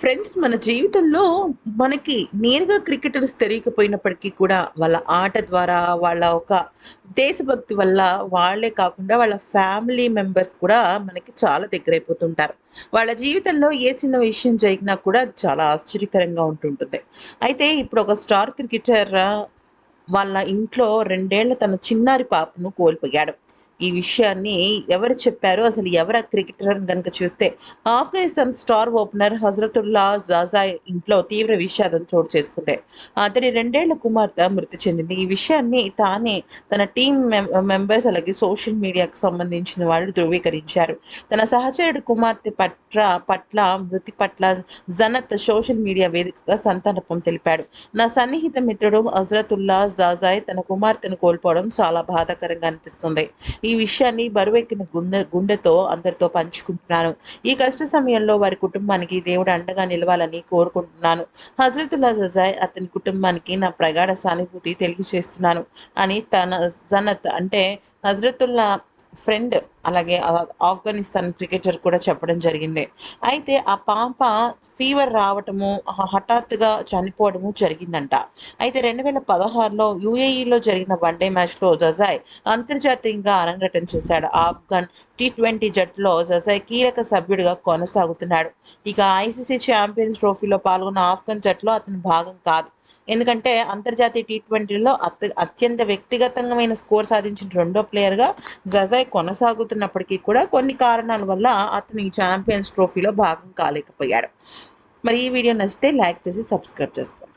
Friends మన జీవితంలో మనకి నేరుగా క్రికెటర్స్ తెలియకపోయినప్పటికీ కూడా వాళ్ళ ఆట ద్వారా వాళ్ళ ఒక దేశభక్తి వల్ల వాళ్ళే కాకుండా వాళ్ళ ఫ్యామిలీ మెంబర్స్ కూడా మనకి చాలా దగ్గరైపోతుంటారు. వాళ్ళ జీవితంలో ఏ చిన్న విషయం జరిగినా కూడా చాలా ఆశ్చర్యకరంగా ఉంటుంటుంది. అయితే ఇప్పుడు ఒక స్టార్ క్రికెటర్ వాళ్ళ ఇంట్లో రెండేళ్ళ తన చిన్నారి పాపను కోల్పోయాడు. ఈ విషయాన్ని ఎవరు చెప్పారు అసలు ఎవరు క్రికెటర్ అని కనుక చూస్తే ఆఫ్ఘనిస్తాన్ స్టార్ ఓపెనర్ హజరతుల్లా జాజాయ్ ఇంట్లో తీవ్ర విషాదం చోటు చేసుకుంది అతని రెండేళ్ళ కుమార్తె మృతి చెందింది. ఈ విషయాన్ని తానే తన టీం మెంబర్స్ అలాగే సోషల్ మీడియాకు సంబంధించిన వాళ్ళు ధృవీకరించారు. తన సహచరుడు కుమార్తె పట్ల పట్ల మృతి పట్ల జనత్ సోషల్ మీడియా వేదికగా సంతానపం తెలిపాడు. నా సన్నిహిత మిత్రుడు హజరతుల్లా జాజాయ్ తన కుమార్తెను కోల్పోవడం చాలా బాధాకరంగా అనిపిస్తుంది. ఈ విషయాన్ని బరువెక్కిన గుండె గుండెతో అందరితో పంచుకుంటున్నాను. ఈ కష్ట సమయంలో వారి కుటుంబానికి దేవుడు అండగా నిలవాలని కోరుకుంటున్నాను. హజరతుల్లా జజాయ్ అతని కుటుంబానికి నా ప్రగాఢ సానుభూతి తెలియజేస్తున్నాను అని తన జనత్ అంటే హజరతుల్లా ఫ్రెండ్ అలాగే ఆఫ్ఘనిస్తాన్ క్రికెటర్ కూడా చెప్పడం జరిగింది. అయితే ఆ పాప ఫీవర్ రావటము హఠాత్తుగా చనిపోవడము జరిగిందంట. అయితే రెండు వేల పదహారులో యుఏఈలో జరిగిన వన్డే మ్యాచ్లో జజాయ్ అంతర్జాతీయంగా అరంగటం చేశాడు. ఆఫ్ఘన్ టీ ట్వంటీ జట్టులో జజాయ్ కీలక సభ్యుడిగా కొనసాగుతున్నాడు. ఇక ఐసీసీ ఛాంపియన్స్ ట్రోఫీలో పాల్గొన్న ఆఫ్ఘన్ జట్టులో అతను భాగం కాదు. ఎందుకంటే అంతర్జాతీయ టీ ట్వంటీలో అత్య అత్యంత వ్యక్తిగతమైన స్కోర్ సాధించిన రెండో ప్లేయర్గా జజాయ్ కొనసాగుతున్నప్పటికీ కూడా కొన్ని కారణాల వల్ల అతను ఈ ఛాంపియన్స్ ట్రోఫీలో భాగం కాలేకపోయాడు. మరి ఈ వీడియో నచ్చితే లైక్ చేసి సబ్స్క్రైబ్ చేసుకోండి.